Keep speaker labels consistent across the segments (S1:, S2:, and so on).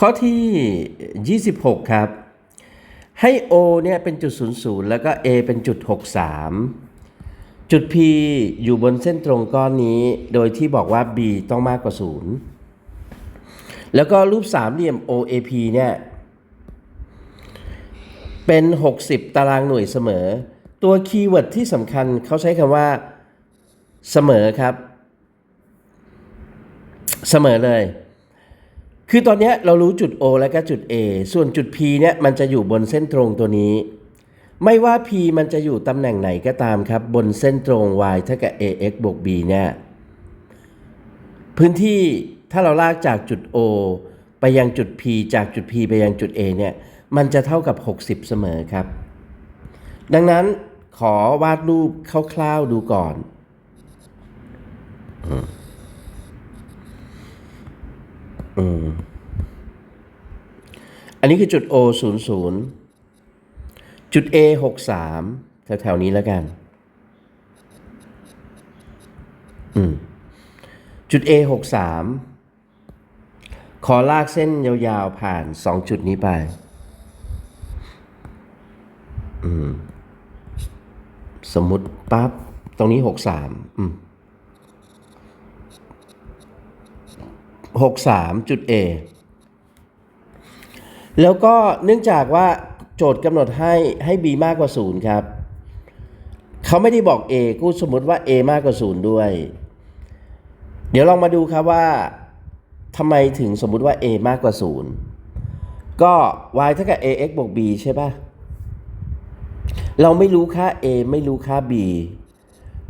S1: ข้อที่ 26 ครับ ให้ O เนี่ยเป็นจุด 00 แล้วก็ A เป็นจุด 63 จุด P อยู่บนเส้นตรงก้อนนี้ โดยที่บอกว่า B ต้องมากกว่า 0 แล้วก็รูปสามเหลี่ยม OAP เนี่ยเป็น 60 ตารางหน่วยเสมอ ตัวคีย์เวิร์ดที่สำคัญเขาใช้คำว่า เสมอครับ เสมอเลย คือตอนนี้เรารู้จุด O และก็จุด A ส่วนจุด P เนี่ยมันจะอยู่บนเส้นตรงตัวนี้ ไม่ว่า P มันจะอยู่ตำแหน่งไหนก็ตามครับ บนเส้นตรง y เท่ากับ ax บวก b เนี่ยพื้นที่ถ้าเราลากจากจุด O ไปยังจุด P จากจุด P ไปยังจุด A เนี่ยมันจะเท่ากับ 60 เสมอครับ ดังนั้นขอวาดรูปคร่าวๆดูก่อน อันนี้คือจุด O 0 0 จุด A 6 3แถวๆนี้แล้วกัน จุด A 6 3ขอลากเส้นยาวๆ ผ่าน 2 จุดนี้ไปมสมมุติปั๊บ ตรงนี้ 6 3อืม6 3จุด A แล้วก็เนื่องจากว่าโจทย์กำหนดให้ให้ b มากกว่า 0 ครับ เขาไม่ได้บอก a กูสมมติว่า a มากกว่า 0 ด้วย เดี๋ยวลองมาดูครับว่าทำไมถึงสมมุติว่า a มากกว่า 0 ก็ y เท่ากับ ax บวก b ใช่ปะเราไม่รู้ค่า a ไม่รู้ค่า b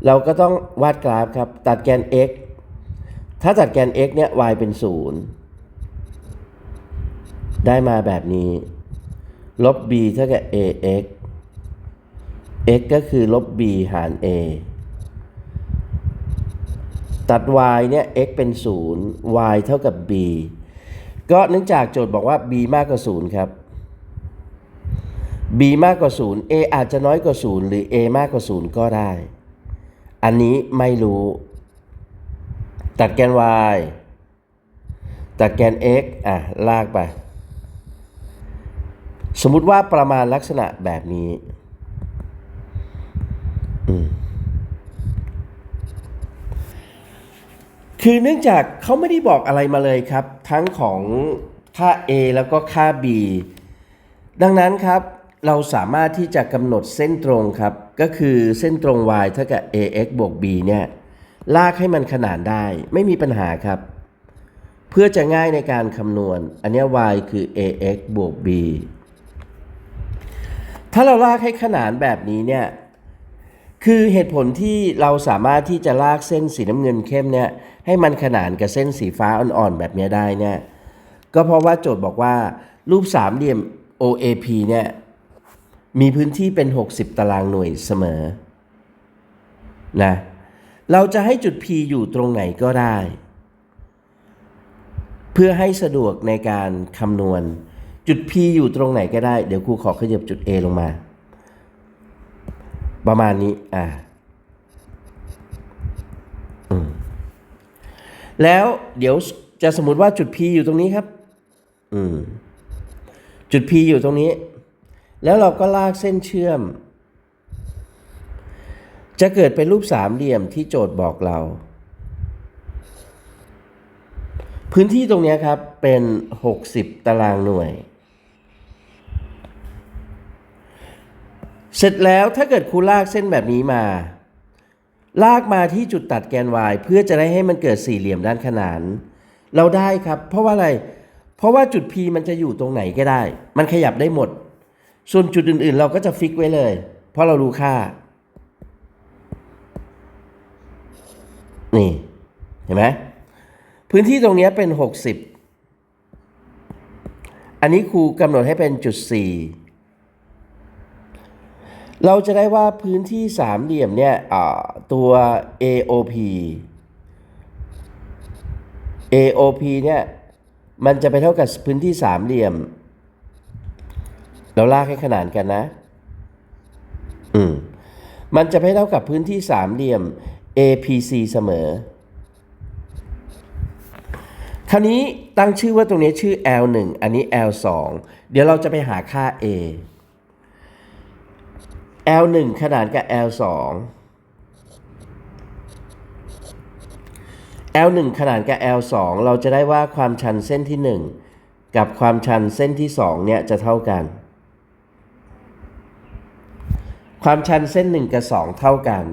S1: เราก็ต้องวาดกราฟครับ ตัดแกน x ถ้าตัดแกน x เนี่ย y เป็น 0 ได้มาแบบนี้ ลบ b เท่ากับ ax x ก็คือลบ b หาร a ตัด y เนี่ย x เป็น 0 y เท่ากับ b ก็เนื่องจากโจทย์บอกว่า b มากกว่า 0 ครับ b มากกว่า 0 a อาจจะน้อยกว่า 0 หรือ a มากกว่า 0 ก็ได้ อันนี้ไม่รู้ ตัดแกน y ตัดแกน x อะ ลากไป สมมุติว่าประมาณลักษณะแบบนี้คือเนื่องจากเขาไม่ได้บอกอะไรมาเลยครับ ทั้งของค่า a แล้วก็ค่า b ดังนั้นครับเราสามารถที่จะกำหนดเส้นตรงครับ ก็คือเส้นตรง y เท่ากับ ax บวก b เนี่ยลากให้มันขนานได้ไม่มีปัญหาครับ เพื่อจะง่ายในการคำนวณ อันนี้ y คือ ax บวก b ถ้าเราลากให้ขนานแบบนี้เนี่ยคือเหตุผลที่เราสามารถที่จะลากเส้นสีน้ำเงินเข้มเนี่ยให้มันขนานกับเส้นสีฟ้าอ่อนๆแบบนี้ได้เนี่ยก็เพราะว่าโจทย์บอกว่า รูปสามเหลี่ยม OAP เนี่ยมีพื้นที่เป็น 60 ตารางหน่วยเสมอนะเราจะให้จุด P อยู่ตรงไหนก็ได้ เพื่อให้สะดวกในการคำนวณ จุด P อยู่ตรงไหนก็ได้ เดี๋ยวครูขอขยับจุด A ลงมา ประมาณนี้ อ่าอืมแล้วเดี๋ยวจะสมมติว่าจุด P อยู่ตรงนี้ครับ อืม จุด P อยู่ตรงนี้ แล้วเราก็ลากเส้นเชื่อม จะเกิดเป็นรูปสามเหลี่ยมที่โจทย์บอกเรา พื้นที่ตรงนี้ครับเป็น 60 ตารางหน่วย เสร็จแล้วถ้าเกิดครูลากเส้นแบบนี้มา ลากมาที่จุดตัดแกน y เพื่อจะได้ให้มันเกิดสี่เหลี่ยมด้านขนาน เราได้ครับ เพราะว่าอะไร เพราะว่าจุด P มันจะอยู่ตรงไหนก็ได้ มันขยับได้หมด ส่วนจุดอื่นๆ เราก็จะฟิกไว้เลย เพราะเรารู้ค่า นี่ เห็นไหมพื้นที่ตรงนี้เป็น 60 อันนี้ครูกำหนดให้เป็นจุด4 เราจะได้ว่าพื้นที่สามเหลี่ยมเนี่ยตัว AOP AOP เนี่ยมันจะไปเท่ากับพื้นที่สามเหลี่ยม เราลากให้ขนานกันนะ อืม มันจะไปเท่ากับพื้นที่สามเหลี่ยม APC เสมอ คราวนี้ตั้งชื่อว่าตรงนี้ชื่อ L1 อันนี้ L2 เดี๋ยวเราจะไปหาค่า A L1 ขนานกับ L2 L1 ขนานกับ L2 เราจะได้ว่าความชันเส้นที่ 1 กับความชันเส้นที่2เนี่ยจะเท่ากัน ความชันเส้น 1 กับ 2 เท่ากัน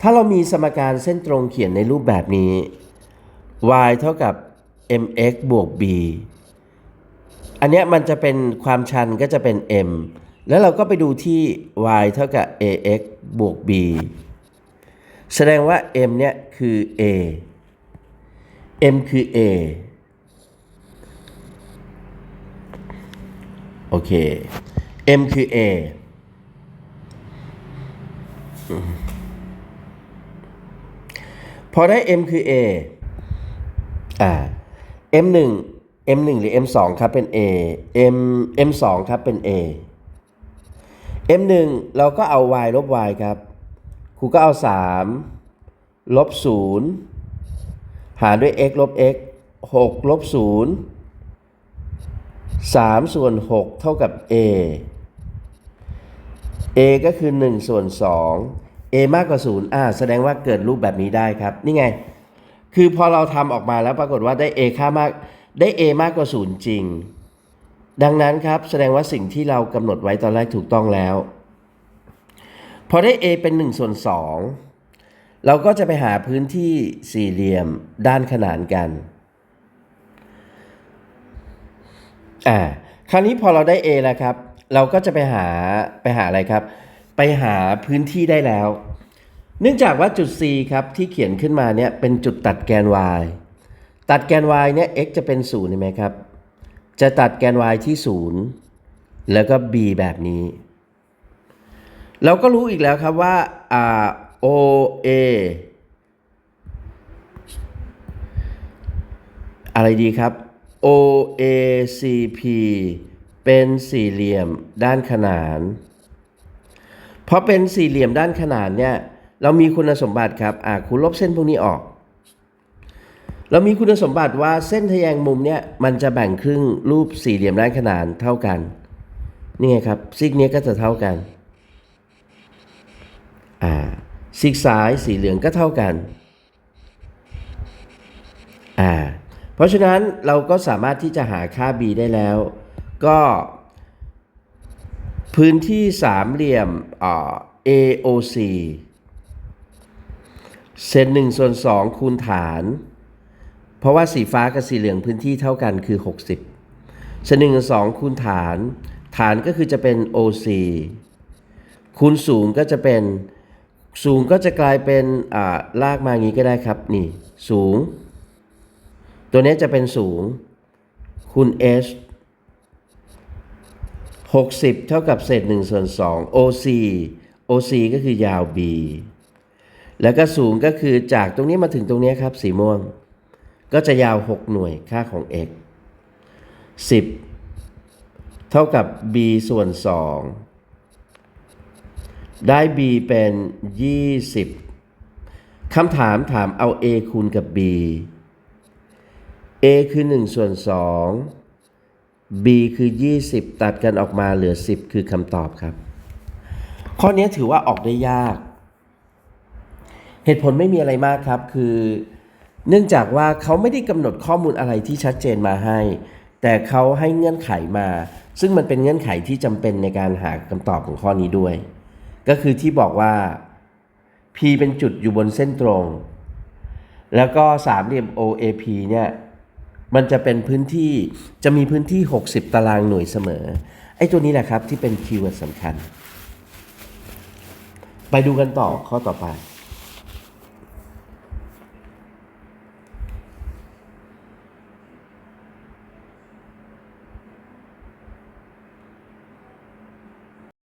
S1: ถ้าเรามีสมการเส้นตรงเขียนในรูปแบบนี้ y เท่ากับ mx บวก b อันเนี้ยมันจะเป็นความชันก็จะเป็น m แล้วเราก็ไปดูที่ y เท่ากับ ax บวก b แสดงว่า m เนี่ยคือ a m คือ a โอเค m คือ a พอได้ m คือ a อ่า m1 m1 หรือ m2 ครับเป็น a m m2 ครับเป็น a m1 เราก็เอา y ลบ y ครับครูก็เอา 3 ลบ 0 หารด้วย x ลบ x 6 ลบ 0 3 ส่วน 6 เท่ากับ a a ก็คือ 1 ส่วน 2 a มากกว่า 0 อ่า แสดงว่าเกิดรูปแบบนี้ได้ครับ นี่ไง คือพอเราทำออกมาแล้วปรากฏว่าได้ a ค่ามาก ได้ a มากกว่า 0 จริง ดังนั้นครับแสดงว่าสิ่งที่เรากำหนดไว้ตอนแรกถูกต้องแล้ว พอได้ a เป็น1ส่วน2เราก็จะไปหาพื้นที่สี่เหลี่ยมด้านขนานกันอ่าคราวนี้พอเราได้ a แล้วครับ เราก็จะไปหาไปหาอะไรครับ ไปหาพื้นที่ได้แล้ว เนื่องจากว่าจุด C ครับที่เขียนขึ้นมาเนี่ยเป็นจุดตัดแกน y ตัดแกน y เนี่ย x จะเป็น0เห็นไหมครับ จะตัดแกน y ที่ 0 แล้วก็ b แบบนี้ เราก็รู้อีกแล้วครับว่า OA อะไรดีครับ OACP เป็นสี่เหลี่ยมด้านขนานเพราะเป็นสี่เหลี่ยมด้านขนานเนี่ย เรามีคุณสมบัติครับอ่าคุณลบเส้นพวกนี้ออก เรามีคุณสมบัติว่าเส้นทะแยงมุมเนี่ยมันจะแบ่งครึ่งรูปสี่เหลี่ยมด้านขนานเท่ากัน นี่ไงครับซิกเนี้ยก็จะเท่ากันอ่าซีกซ้ายสีเหลืองก็เท่ากันอ่าเพราะฉะนั้นเราก็สามารถที่จะหาค่า b ได้แล้ว ก็ พื้นที่สามเหลี่ยมอ่า AOC เศษหนึ่งส่วนสองคูณฐาน เพราะว่าสีฟ้ากับสีเหลืองพื้นที่เท่ากันคือ 60เศษหนึ่งสองคูณฐาน ฐานก็คือจะเป็น OC คูณสูงก็จะเป็นสูงก็จะกลายเป็นอ่าลากมาอย่างนี้ก็ได้ครับนี่สูง ตัวนี้จะเป็นสูงคูณ h 60 เท่ากับเศษ1ส่วน2 OC OC ก็คือยาว b แล้วก็สูงก็คือจากตรงนี้มาถึงตรงนี้ครับสีม่วง ก็จะยาว 6 หน่วยค่าของ x 10 เท่ากับ b ส่วน 2 ได้ b เป็น 20 คำถามถามเอา a คูณกับ b a คือ 1 ส่วน 2 b คือ 20 ตัดกันออกมาเหลือ 10 คือคำตอบครับ ข้อนี้ถือว่าออกได้ยาก เหตุผลไม่มีอะไรมากครับคือ เนื่องจากว่าเขาไม่ได้กำหนดข้อมูลอะไรที่ชัดเจนมาให้ แต่เขาให้เงื่อนไขมา ซึ่งมันเป็นเงื่อนไขที่จำเป็นในการหาคำตอบของข้อนี้ด้วย ก็คือที่บอกว่า P เป็นจุดอยู่บนเส้นตรง แล้วก็สามเหลี่ยม OAP เนี่ยมันจะเป็นพื้นที่จะมีพื้นที่ 60 ตารางหน่วยเสมอ ไอ้ตัวนี้แหละครับที่เป็นคีย์เวิร์ดสำคัญ ไปดูกันต่อข้อต่อไป